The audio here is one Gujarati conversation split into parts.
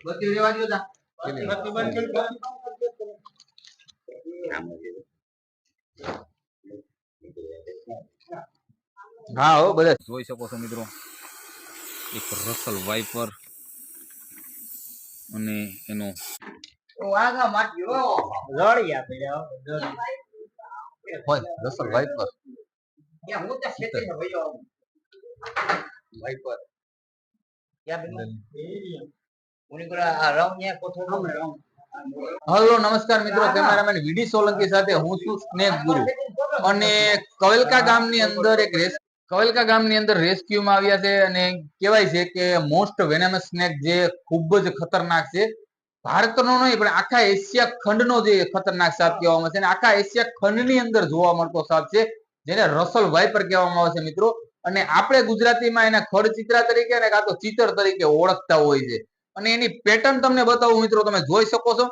બત્તી રેવા દ્યો તા. હા હો બધા જોઈ શકો છો મિત્રો એક રસલ વાઇપર અને એનો આગા માટી હો. હોય રસલ વાઇપર હું વાઇપર હલો નમસ્કાર મિત્રો. કેમેરામેન વીડી સોલંકી સાથે હું છું સ્નેહ ગુરુ. અને કવેલકા ગામની અંદર એક રેસ કવેલકા ગામની અંદર રેસ્ક્યુમાં આવ્યા છે અને કહેવાય છે કે મોસ્ટ વેનેમસ સ્નેક જે ખૂબ જ ખતરનાક છે. ભારતનો નહીં પણ આખા એશિયા ખંડનો જે ખતરનાક સાપ કહેવામાં આવે છે. અને આખા એશિયા ખંડની અંદર જોવા મળતો સાપ છે જેને રસલ વાઇપર કહેવામાં આવે છે મિત્રો. અને આપણે ગુજરાતીમાં એને ખડચિત્રા તરીકે અને કાં તો ચિતર તરીકે ઓળખતા હોય છે. અને એની પેટર્ન તમને બતાવું મિત્રો, તમે જોઈ શકો છો.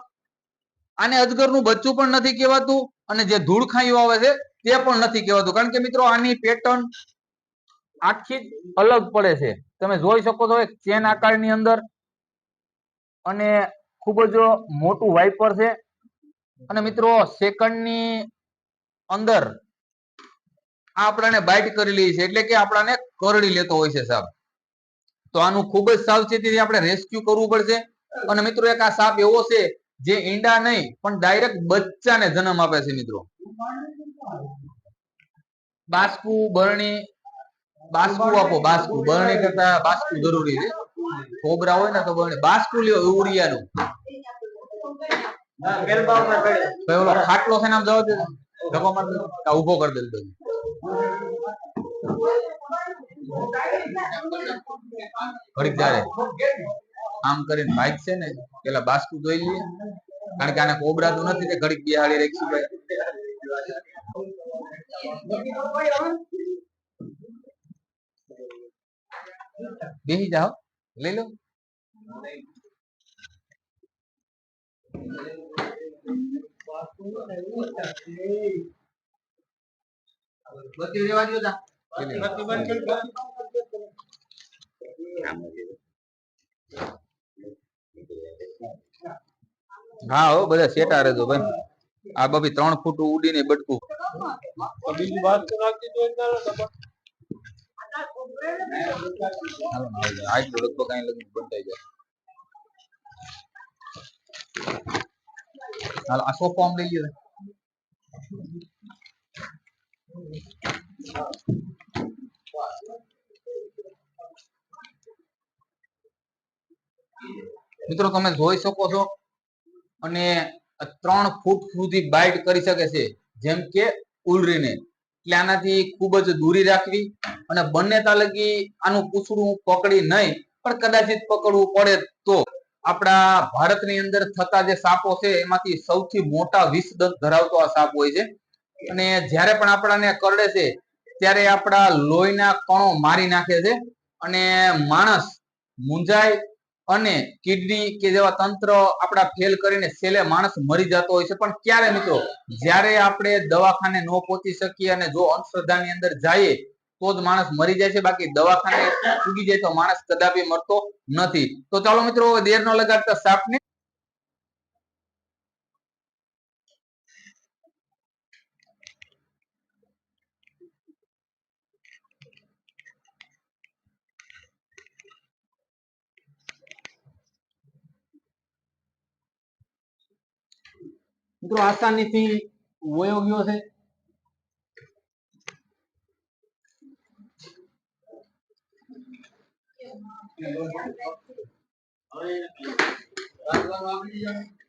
આને અજગરનું બચ્ચું પણ નથી કહેવાતું અને જે ધૂળખાયું આવે છે, તે પણ નથી કહેવાતું. કારણ કે મિત્રો, આની પેટર્ન આખી અલગ પડે છે. તમે જોઈ શકો છો એક ચેન આકારની અંદર અને ખૂબ જ મોટું વાઇપર છે. અને મિત્રો સેકન્ડની અંદર આ આપણાને બાઇટ કરી લે છે એટલે કે આપણાને કરડી લેતો હોય છે સાપ. તો આનું ખૂબ જ સાવચેતીથી આપણે રેસ્ક્યુ કરવું પડશે. અને મિત્રો એક આ સાપ એવો છે જે ઈંડા નહીં પણ ડાયરેક્ટ બચ્ચાને જન્મ આપે છે મિત્રો. બાસ્કુ બરણી બાસ્કુ આપો બાસ્કુ બરણી કરતા બાસ્કુ જરૂરી છે. કોબરા હોય ને તો બરણી. બાસ્કુ લ્યો યુરિયાનું ખાટલો છે ને જવા દે. ઊભો કરી દે. ઘડીક જાય આમ કરીને ભાઈ છે ને, પેલા બાસ્કુ જોઈ લઈએ. કારણ કે આને કોબરા તો નથી ઘડીક બિહાડી રાખીશું ભાઈ બેસી જાઓ, લઈ લો. બત્તી રેવા દ્યો તા. હા હો બધા સેટા રહેજો ભાઈ. આ બબી ત્રણ ફૂટ ઉડીને બટકું. આટલું લગભગ અહીં લગી બંધાઈ જાય. હાલ આ સોફો આમ લઈ લ્યો. મિત્રો, તમે જોઈ શકો છો. અને ત્રણ ફૂટ સુધી બાઇટ કરી શકે છે. જેમ કે ઉલરીને. એટલે આનાથી ખૂબ જ દૂરી રાખવી અને બંને તાલગી આનું પૂછડું પકડી નહીં, પણ કદાચિત પકડવું પડે તો. આપણા ભારતની અંદર થતા જે સાપો છે, એમાંથી સૌથી મોટા વિષ દંત ધરાવતો આ સાપ હોય છે. અને જ્યારે પણ આપણાને કરડે છે, ત્યારે આપણા લોહીના કણો મારી નાખે છે. અને માણસ મુંજાય અને કિડની કે જેવા તંત્ર આપણા ફેલ કરીને છેલ્લે માણસ મરી જતો હોય છે. પણ ક્યારે મિત્રો? જ્યારે આપણે દવાખાને ન પહોંચી શકીએ અને જો અંધશ્રદ્ધાની અંદર જઈએ, તો જ માણસ મરી જાય છે. બાકી દવાખાને ઉગી જાય તો માણસ કદાપી મરતો નથી. તો ચાલો મિત્રો દેર ન લગાડતા સાપને મિત્રો, આસાનીથી વયો ગયો છે.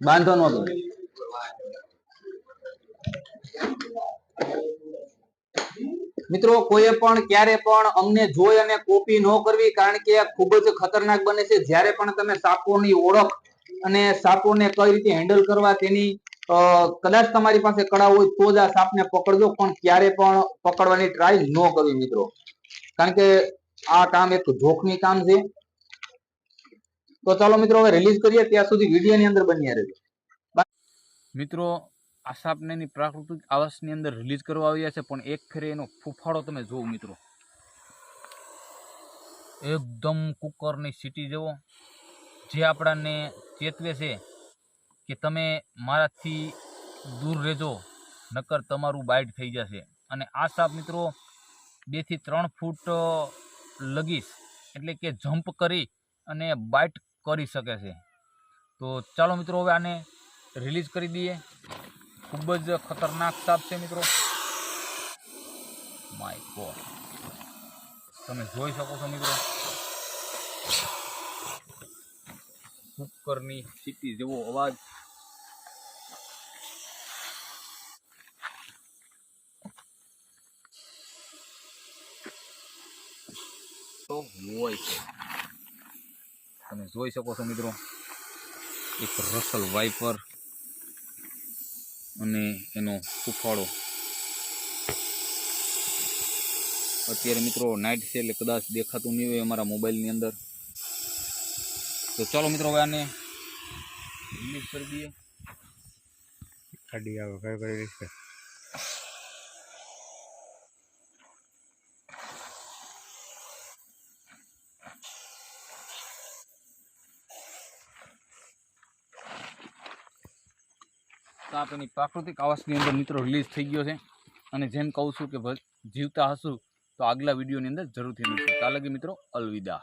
બાંધો નતો મિત્રો, કોઈએ પણ ક્યારે પણ અમને જોઈ અને કોપી ન કરવી, કારણ કે ખૂબ જ ખતરનાક બને છે. જ્યારે પણ તમે સાપોની ઓળખ અને સાપોને કઈ રીતે હેન્ડલ કરવા તેની કદાચ તમારી પાસે કળા હોય તો જ આ સાપને પકડજો, પણ ક્યારે પણ પકડવાની ટ્રાય ન કરવી મિત્રો. કારણ કે આ કામ એક જોખમી કામ છે. તો ચાલો મિત્રો હવે રિલીઝ કરીએ, ત્યાં સુધી વિડીયોની અંદર બન્યા રહેજો. મિત્રો, આ સાપને પ્રાકૃતિક આવાસની અંદર રિલીઝ કરવા આવ્યા છે, પણ એક ફેરે એનો ફૂફાડો તમે જોવો મિત્રો. એકદમ કુકરની સીટી જેવો. જે આપણાને ચેતવે છે કે તમે મારાથી દૂર રહેજો, નકર તમારું બાઇટ થઈ જશે. અને આ સાપ મિત્રો બેથી ત્રણ ફૂટ લગીશ, એટલે કે જમ્પ કરી અને બાઇટ કરી શકે છે. તો ચાલો મિત્રો હવે આને રિલીઝ કરી દઈએ. ખૂબ જ ખતરનાક સાપ છે મિત્રો. માય ગોડ તમે જોઈ શકો છો મિત્રો. કુકરની સીટી જેવો અવાજ. તો હોય છે. તમે જોઈ શકો છો મિત્રો, એક રસલ વાઇપર અને એનો ફૂફાડો. અત્યારે મિત્રો નાઇટ છે એટલે કદાચ દેખાતું નહીં હોય અમારા મોબાઈલની અંદર. તો ચાલો મિત્રો હવે આને રિલીઝ કરી દઈએ. ગાડી આવે કઈ કઈ રીતે સાપ એની પ્રાકૃતિક આવાસની અંદર મિત્રો રિલીઝ થઈ ગયો છે. અને જેમ કહું છું કે જીવતા હશું તો આગલા વિડીયોની અંદર જરૂરથી મળશે ત્યાં લગી મિત્રો અલવિદા.